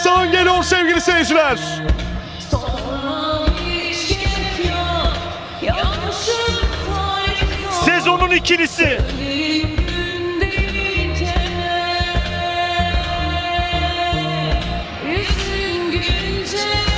Hasan geliyor sevgili seyirciler. Sezonun ikilisi. Yüzün